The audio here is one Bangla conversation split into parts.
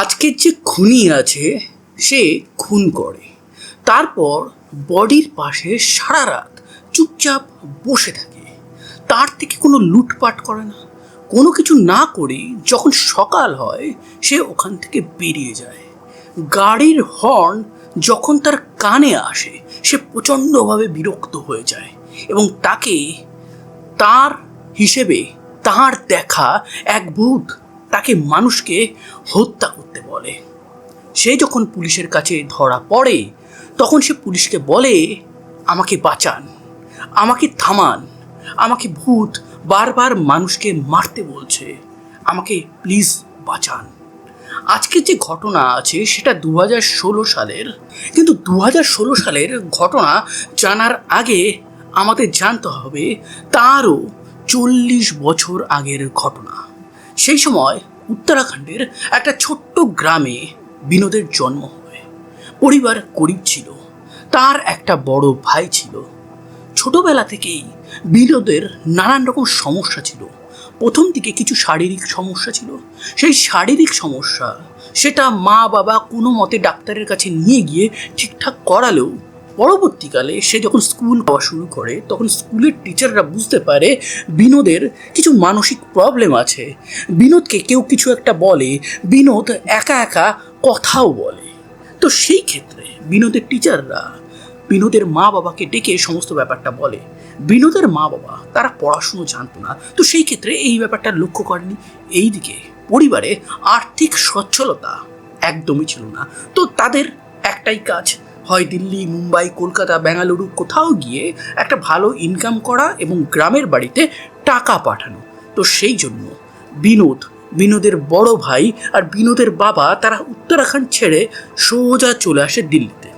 আজকের যে খুনি আছে, সে খুন করে। তারপর বডির পাশে সারা রাত চুপচাপ বসে থাকে। তার থেকে কোনো লুটপাট করে না। কোনো কিছু না করে যখন সকাল হয়, সে ওখান থেকে বেরিয়ে যায়। গাড়ির হর্ন যখন তার কানে আসে, সে প্রচণ্ডভাবে বিরক্ত হয়ে যায় এবং তাকে তার হিসেবে তার দেখা এক ভূত তাকে মানুষকে হত্যা করতে বলে। সে যখন পুলিশের কাছে ধরা পড়ে, তখন সে পুলিশকে বলে, আমাকে বাঁচান, আমাকে থামান, আমাকে ভূত বারবার মানুষকে মারতে বলছে, আমাকে প্লিজ বাঁচান। আজকে যে ঘটনা আছে, সেটা দু ষোলো সালের। কিন্তু দু ষোলো সালের ঘটনা জানার আগে আমাদের জানতে হবে, তারও চল্লিশ বছর আগের ঘটনা। সেই সময় উত্তরাখণ্ডের একটা ছোট্ট গ্রামে বিনোদের জন্ম হয়। পরিবার গরিব ছিল, তার একটা বড় ভাই ছিল। ছোটবেলা থেকেই বিনোদের নানান রকম সমস্যা ছিল। প্রথম দিকে কিছু শারীরিক সমস্যা ছিল। সেই শারীরিক সমস্যা সেটা মা বাবা কোনো মতে ডাক্তারের কাছে নিয়ে গিয়ে ঠিকঠাক করালেও পরবর্তীকালে সে যখন স্কুল পাওয়া শুরু করে, তখন স্কুলের টিচাররা বুঝতে পারে বিনোদের কিছু মানসিক প্রবলেম আছে। বিনোদকে কেউ কিছু একটা বলে, বিনোদ একা একা কথাও বলে। তো সেই ক্ষেত্রে বিনোদের টিচাররা বিনোদের মা বাবাকে ডেকে সমস্ত ব্যাপারটা বলে। বিনোদের মা বাবা তারা পড়াশুনো জানতো না। তো সেই ক্ষেত্রে এই ব্যাপারটা লক্ষ্য করেনি। এইদিকে পরিবারে আর্থিক সচ্ছলতা একদমই ছিল না। তো তাদের একটাই কাজ হয় দিল্লি, মুম্বাই, কলকাতা বেঙ্গালুরু কোথাও গিয়ে একটা ভালো ইনকাম করা এবং গ্রামের বাড়িতে টাকা পাঠানো। তো সেই জন্য বিনোদ, বিনোদের বড় ভাই আর বিনোদের বাবা তারা উত্তরাখণ্ড ছেড়ে সোজা চলে আসে দিল্লিতে।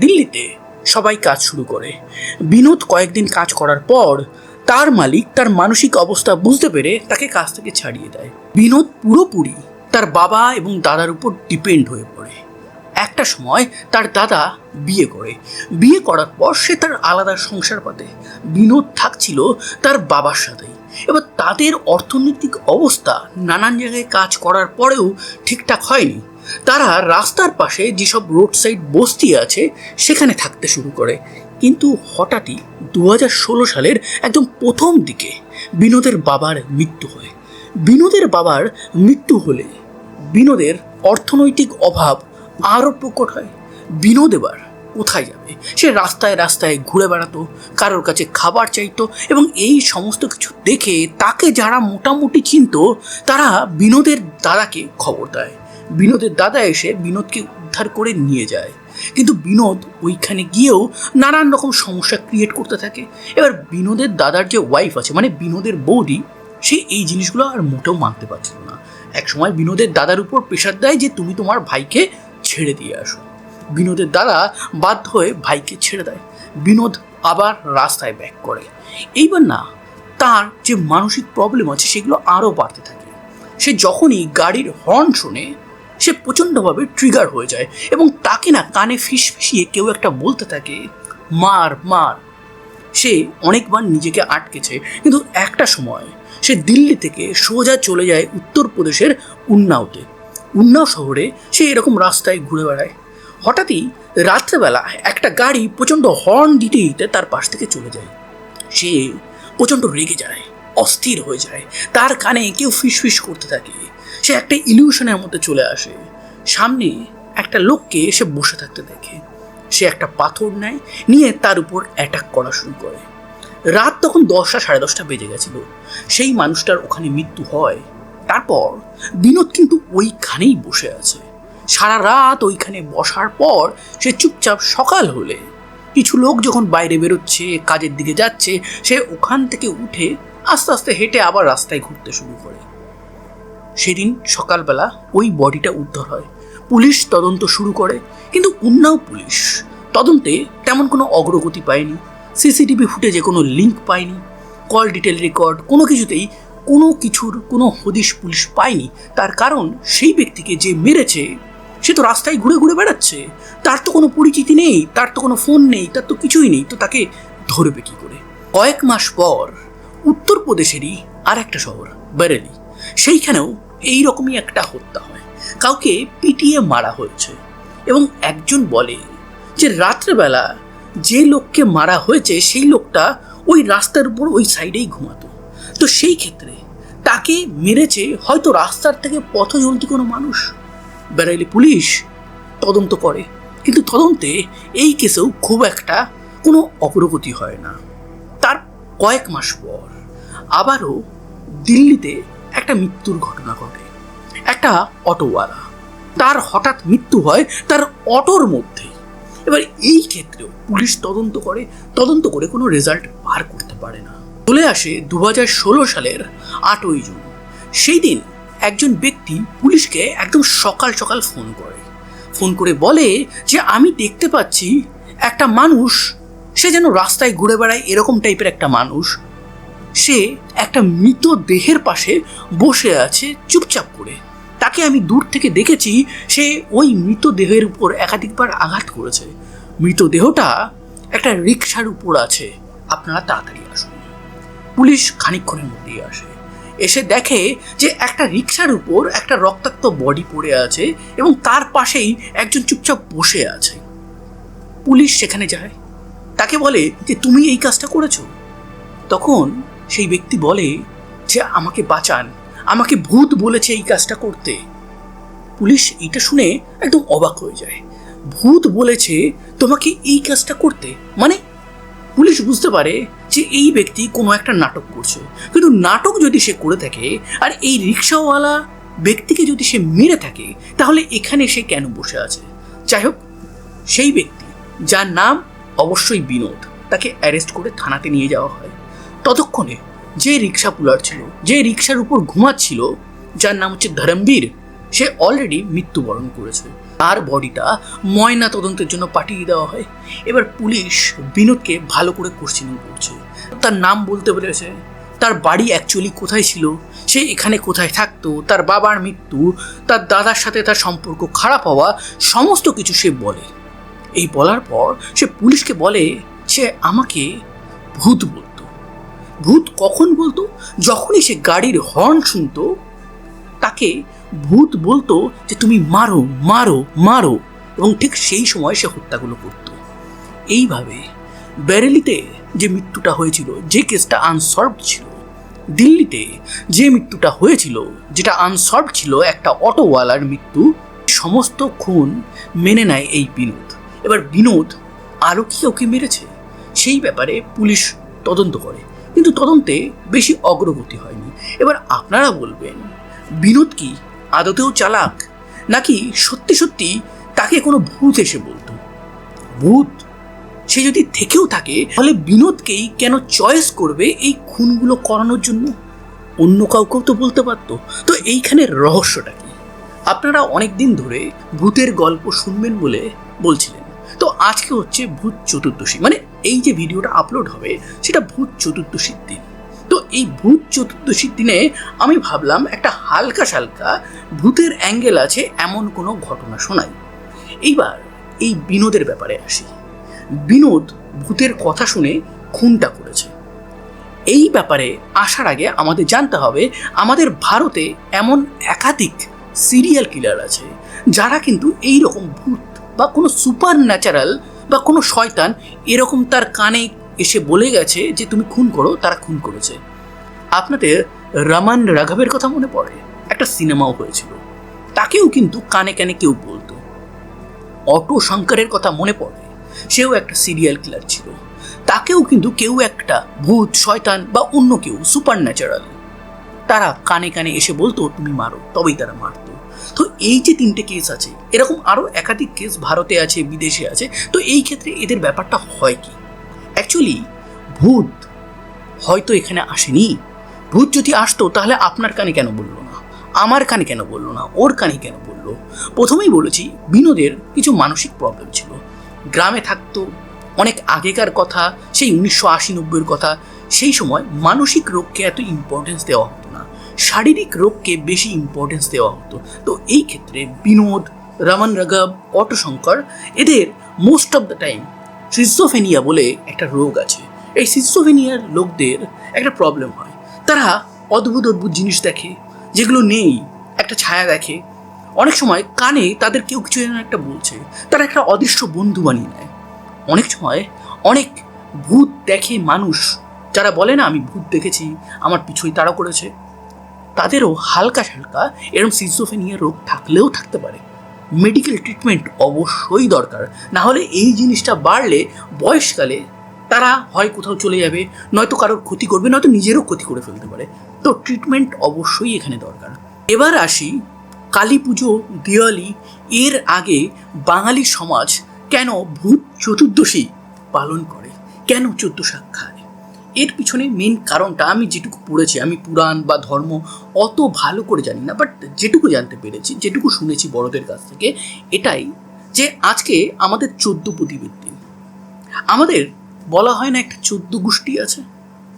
দিল্লিতে সবাই কাজ শুরু করে। বিনোদ কয়েকদিন কাজ করার পর তার মালিক তার মানসিক অবস্থা বুঝতে পেরে তাকে কাজ থেকে ছাড়িয়ে দেয়। বিনোদ পুরোপুরি তার বাবা এবং দাদার উপর ডিপেন্ড হয়ে পড়ে। একটা সময় তার দাদা বিয়ে করে। বিয়ে করার পর সে তার আলাদা সংসার পাতে। বিনোদ থাকছিল তার বাবার সাথেই এবার তাদের অর্থনৈতিক অবস্থা নানান জায়গায় কাজ করার পরেও ঠিকঠাক হয়নি। তারা রাস্তার পাশে যেসব রোড সাইড বস্তি আছে, সেখানে থাকতে শুরু করে। কিন্তু হঠাৎই দু সালের একদম প্রথম দিকে বিনোদের বাবার মৃত্যু হয়। বিনোদের বাবার মৃত্যু হলে বিনোদের অর্থনৈতিক অভাব আরও প্রকট হয়। বিনোদ এবার কোথায় যাবে? সে রাস্তায় রাস্তায় ঘুরে বেড়াতো, কারোর কাছে খাবার চাইতো এবং এই সমস্ত কিছু দেখে তাকে যারা মোটামুটি চিনতো, তারা বিনোদের দাদাকে খবর দেয়। বিনোদের দাদা এসে বিনোদকে উদ্ধার করে নিয়ে যায়। কিন্তু বিনোদ ওইখানে গিয়েও নানান রকম সমস্যা ক্রিয়েট করতে থাকে। এবার বিনোদের দাদার যে ওয়াইফ আছে মানে বিনোদের বৌদি, সে এই জিনিসগুলো আর মোটেও মানতে পারছিল না। এক সময় বিনোদের দাদার উপর প্রেশার দেয় যে, তুমি তোমার ভাইকে ছেড়ে দিয়ে আসো। বিনোদের দাদা বাধ্য হয়ে ভাইকে ছেড়ে দেয়। বিনোদ আবার রাস্তায় ব্যাক করে। এইবার না, তার যে মানসিক প্রবলেম আছে সেগুলো আরও বাড়তে থাকে। সে যখনই গাড়ির হর্ন শোনে, সে প্রচণ্ডভাবে ট্রিগার হয়ে যায় এবং তাকে না কানে ফিস ফিসিয়ে কেউ একটা বলতে থাকে, মার মার। সে অনেকবার নিজেকে আটকেছে, কিন্তু একটা সময় সে দিল্লি থেকে সোজা চলে যায় উত্তরপ্রদেশের উন্নাওতে। উন্নাও শহরে সে এরকম রাস্তায় ঘুরে বেড়ায়। হঠাৎই রাত্রেবেলা একটা গাড়ি প্রচণ্ড হর্ন দিতে দিতে তার পাশ থেকে চলে যায়। সে প্রচণ্ড রেগে যায়, অস্থির হয়ে যায়, তার কানে কেউ ফিসফিস করতে থাকে। সে একটা ইলিউশনের মধ্যে চলে আসে। সামনে একটা লোককে সে বসে থাকতে দেখে। সে একটা পাথর নেয়, নিয়ে তার উপর অ্যাটাক করা শুরু করে। রাত তখন দশটা সাড়ে দশটা বেজে গেছিল। সেই মানুষটার ওখানে মৃত্যু হয়। তারপর বিনোদ কিন্তু ওইখানেই বসে আছে। সারা রাত ওইখানে বসার পর সে চুপচাপ সকাল হলে কিছু লোক যখন বাইরে বেরোচ্ছে, কাজের দিকে যাচ্ছে, সে ওখান থেকে উঠে আস্তে আস্তে হেঁটে আবার রাস্তায় ঘুরতে শুরু করে। সেদিন সকালবেলা ওই বডিটা উদ্ধার হয়। পুলিশ তদন্ত শুরু করে, কিন্তু উন্নাও পুলিশ। তদন্তে তেমন কোনো অগ্রগতি পায়নি। সিসিটিভি ফুটেজে কোনো লিঙ্ক পায়নি। কল ডিটেল রেকর্ড কোনো কিছুতেই কোনো কিছুর কোনো হদিশ পুলিশ পায়নি। তার কারণ সেই ব্যক্তিকে যে মেরেছে, সে তো রাস্তায় ঘুরে ঘুরে বেড়াচ্ছে। তার তো কোনো পরিচিতি নেই, তার তো কোনো ফোন নেই, তার তো কিছুই নেই। তো তাকে ধরবে কি করে? কয়েক মাস পর উত্তরপ্রদেশেরই আর একটা শহর, বেরেলি। সেইখানেও এই রকমই একটা হত্যা হয়। কাউকে পিটিয়ে মারা হয়েছে। এবং একজন বলে যে রাত্রেবেলা যে লোককে মারা হয়েছে, সেই লোকটা ওই রাস্তার উপর ওই সাইডেই ঘুমাতো। তো সেই ক্ষেত্রে তাকে মেরেছে হয়তো রাস্তার থেকে পথচলতি কোনো মানুষ। বেড়াইলে পুলিশ তদন্ত করে, কিন্তু তদন্তে এই কেসেও খুব একটা কোনো অগ্রগতি হয় না। তার কয়েক মাস পর আবারও দিল্লিতে একটা মৃত্যুর ঘটনা ঘটে। একটা অটোওয়ালা, তার হঠাৎ মৃত্যু হয় তার অটোর মধ্যে। এবার এই ক্ষেত্রেও পুলিশ তদন্ত করে তদন্ত করে কোনো রেজাল্ট বার করতে পারে না। চলে আসে দু সালের আটই জুন। সেই দিন একজন ব্যক্তি পুলিশকে একদম সকাল সকাল ফোন করে। ফোন করে বলে যে, আমি দেখতে পাচ্ছি একটা মানুষ, সে যেন রাস্তায় ঘুরে বেড়ায় এরকম টাইপের একটা মানুষ। সে একটা মৃত দেহের পাশে বসে আছে চুপচাপ করে। তাকে আমি দূর থেকে দেখেছি, সে ওই মৃতদেহের উপর একাধিকবার আঘাত করেছে। মৃতদেহটা একটা রিক্সার উপর আছে। আপনারা তাড়াতাড়ি আসুন। পুলিশ খানিকক্ষণের মধ্যেই আসে। এসে দেখে যে একটা রিক্সার উপর একটা রক্তাক্ত বডি পড়ে আছে এবং তার পাশেই একজন চুপচাপ বসে আছে। পুলিশ সেখানে যায়। তাকে বলে যে, তুমি এই কাজটা করেছ? তখন সেই ব্যক্তি বলে যে, আমাকে বাঁচান। আমাকে ভূত বলেছে এই কাজটা করতে। পুলিশ এইটা শুনে একদম অবাক হয়ে যায়। ভূত বলেছে তোমাকে এই কাজটা করতে? মানে পুলিশ বুঝতে পারে যে এই ব্যক্তি কোনো একটা নাটক করছে। কিন্তু নাটক যদি সে করে থাকে, আর এই রিক্সাওয়ালা ব্যক্তিকে যদি সে মেরে থাকে, তাহলে এখানে সে কেন বসে আছে? যাই হোক সেই ব্যক্তি, যার নাম অবশ্যই বিনোদ, তাকে অ্যারেস্ট করে থানাতে নিয়ে যাওয়া হয়। ততক্ষণে যে রিক্সা পুলার ছিল, যে রিক্সার উপর ঘুমাচ্ছিল, যার নাম হচ্ছে ধরমবীর, সে অলরেডি মৃত্যুবরণ করেছে। তার বডিটা ময়না তদন্তের জন্য পাঠিয়ে দেওয়া হয়। এবার পুলিশ বিনোদকে ভালো করে কোশ্চেনিং করছে তার নাম বলতে বলেছে তার বাড়ি অ্যাকচুয়ালি কোথায় ছিল? সে এখানে কোথায় থাকতো? তার বাবার মৃত্যু, তার দাদার সাথে তার সম্পর্ক খারাপ হওয়া, সমস্ত কিছু সে বলে। এই বলার পর সে পুলিশকে বলে, সে আমাকে ভূত বলতো। ভূত কখন বলতো? যখনই সে গাড়ির হর্ন শুনতো তাকে ভূত বলতো যে, তুমি মারো মারো মারো। এবং ঠিক সেই সময় সে হত্যাগুলো করত। এইভাবে ব্যারেলিতে যে মৃত্যুটা হয়েছিল, যে কেসটা আনসলভড ছিল, দিল্লিতে যে মৃত্যুটা হয়েছিল, যেটা আনসলভড ছিল, একটা অটোওয়ালার মৃত্যু, সমস্ত খুন মেনে নেয় এই বিনোদ। এবার বিনোদ আরও কি ওকে মেরেছে? সেই ব্যাপারে পুলিশ তদন্ত করে। কিন্তু তদন্তে বেশি অগ্রগতি হয়নি। এবার আপনারা বলবেন বিনোদ কি? আদতেও চালাক? নাকি সত্যি সত্যি তাকে কোনো ভূত এসে বলতো? ভূত? সে যদি থেকেও থাকে, তাহলে বিনোদকেই কেন চয়েস করবে এই খুনগুলো করানোর জন্য? অন্য কাউকেও তো বলতে পারতো। তো এইখানে রহস্যটা কি? আপনারা অনেক দিন ধরে ভূতের গল্প শুনবেন বলে বলছিলেন। তো আজকে হচ্ছে ভূত চতুর্দশী। মানে এই যে ভিডিওটা আপলোড হবে, সেটা ভূত চতুর্দশীর দিন। তো এই ভূত চতুর্দশীর দিনে আমি ভাবলাম একটা হালকা সালকা ভূতের অ্যাঙ্গেল আছে এমন কোনো ঘটনা শোনাই। এইবার এই বিনোদের ব্যাপারে আসি। বিনোদ ভূতের কথা শুনে খুনটা করেছে। এই ব্যাপারে আসার আগে আমাদের জানতে হবে, আমাদের ভারতে এমন একাধিক সিরিয়াল কিলার আছে, যারা কিন্তু এই রকম ভূত বা কোনো সুপার ন্যাচারাল বা কোনো শয়তান এরকম তার কানে এসে বলে গেছে যে তুমি খুন করো, তারা খুন করেছে। আপনাদের রামান রাঘবের কথা মনে পড়ে? একটা সিনেমাও হয়েছিল। তাকেও কিন্তু কানে কানে কেউ বলতো। অটো শঙ্করের কথা মনে পড়ে? সেও একটা সিরিয়াল কিলার ছিল। তাকেও কিন্তু কেউ একটা ভূত, শয়তান বা অন্য কেউ সুপার ন্যাচারাল তারা কানে কানে এসে বলতো, তুমি মারো। তবেই তারা মারতো। তো এই যে তিনটে কেস আছে, এরকম আরও একাধিক কেস ভারতে আছে, বিদেশে আছে, তো এই ক্ষেত্রে এদের ব্যাপারটা হয় কি? অ্যাকচুয়ালি ভূত হয়তো এখানে আসেনি। ভূত যদি আসতো, তাহলে আপনার কানে কেন বলল না? আমার কানে কেন বলল না? ওর কানে কেন বলল? প্রথমেই বলেছি, বিনোদের কিছু মানসিক প্রবলেম ছিল। গ্রামে থাকতো, অনেক আগেকার কথা, সেই উনিশশো আশি নব্বইয়ের কথা। সেই সময় মানসিক রোগকে এত ইম্পর্টেন্স দেওয়া হতো না। শারীরিক রোগকে বেশি ইম্পর্টেন্স দেওয়া হতো। তো এই ক্ষেত্রে বিনোদ, রমন রাঘব অটোশঙ্কর এদের most of the time schizophrenia বলে একটা রোগ আছে। এই সিজোফেনিয়ার লোকদের একটা প্রবলেম হয়। তারা অদ্ভুত অদ্ভুত জিনিস দেখে, যেগুলো নেই, একটা ছায়া দেখে। অনেক সময় কানে তাদের কেউ কিছু যেন একটা বলছে। তারা একটা অদৃশ্য বন্ধু বানিয়ে নেয়। অনেক সময় অনেক ভূত দেখে মানুষ, যারা বলে না, আমি ভূত দেখেছি, আমার পিছুই তাড়া করেছে, তাদেরও হালকা হালকা এরকম সিজোফেনিয়া রোগ থাকলেও থাকতে পারে। মেডিকেল ট্রিটমেন্ট অবশ্যই দরকার। না হলে এই জিনিসটা বাড়লে বয়সকালে তারা হয় কোথাও চলে যাবে, নয়তো কারোর ক্ষতি করবে, নয়তো নিজেরও ক্ষতি করে ফেলতে পারে। তো ট্রিটমেন্ট অবশ্যই এখানে দরকার। এবার আসি কালী পুজো, দিওয়ালি, এর আগে বাঙালি সমাজ কেন ভূত চতুর্দশী পালন করে? কেন চোদ্দ খায় এর পিছনে মেন কারণটা আমি যেটুকু পড়েছি, আমি পুরাণ বা ধর্ম অত ভালো করে জানি না বাট যেটুকু জানতে পেরেছি, যেটুকু শুনেছি বড়দের কাছ থেকে, এটাই যে আজকে আমাদের চোদ্দ দিন আমাদের বলা হয় না একটা চোদ্দ গোষ্ঠী আছে?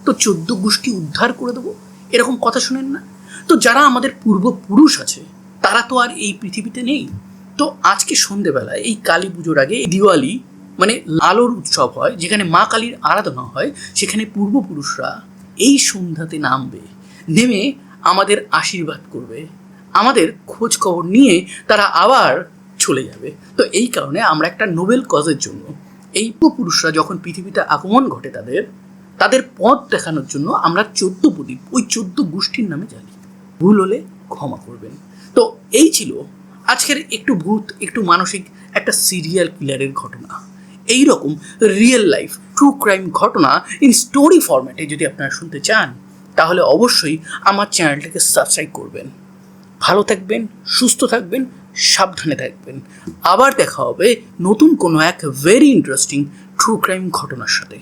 তো চোদ্দ গোষ্ঠী উদ্ধার করে দেবো? এরকম কথা শুনেন না? তো যারা আমাদের পূর্বপুরুষ আছে, তারা তো আর এই পৃথিবীতে নেই। তো আজকে সন্ধেবেলায়, এই কালী পুজোর আগে দিওয়ালি মানে আলোর উৎসব হয়, যেখানে মা কালীর আরাধনা হয়, সেখানে পূর্বপুরুষরা এই সন্ধ্যাতে নামবে, নেমে আমাদের আশীর্বাদ করবে, আমাদের খোঁজ খবর নিয়ে তারা আবার চলে যাবে। তো এই কারণে আমরা একটা নোবেল কজের জন্য এই পূর্বপুরুষরা যখন পৃথিবীতে আগমন ঘটে তাদের তাদের পথ দেখানোর জন্য আমরা চোদ্দ প্রদীপ, ওই চোদ্দ গোষ্ঠীর নামে জানি। ভুল হলে ক্ষমা করবেন। তো এই ছিল আজকের একটু ভূত, একটু মানসিক, একটা সিরিয়াল কিলারের ঘটনা। এই রকম রিয়েল লাইফ ট্রু ক্রাইম ঘটনা ইন স্টোরি ফরম্যাটে যদি আপনারা শুনতে চান, তাহলে অবশ্যই আমার চ্যানেলটাকে সাবস্ক্রাইব করবেন। ভালো থাকবেন, সুস্থ থাকবেন, সাবধানে থাকবেন। আবার দেখা হবে নতুন কোনো এক ভেরি ইন্টারেস্টিং ট্রু ক্রাইম ঘটনার সাথে।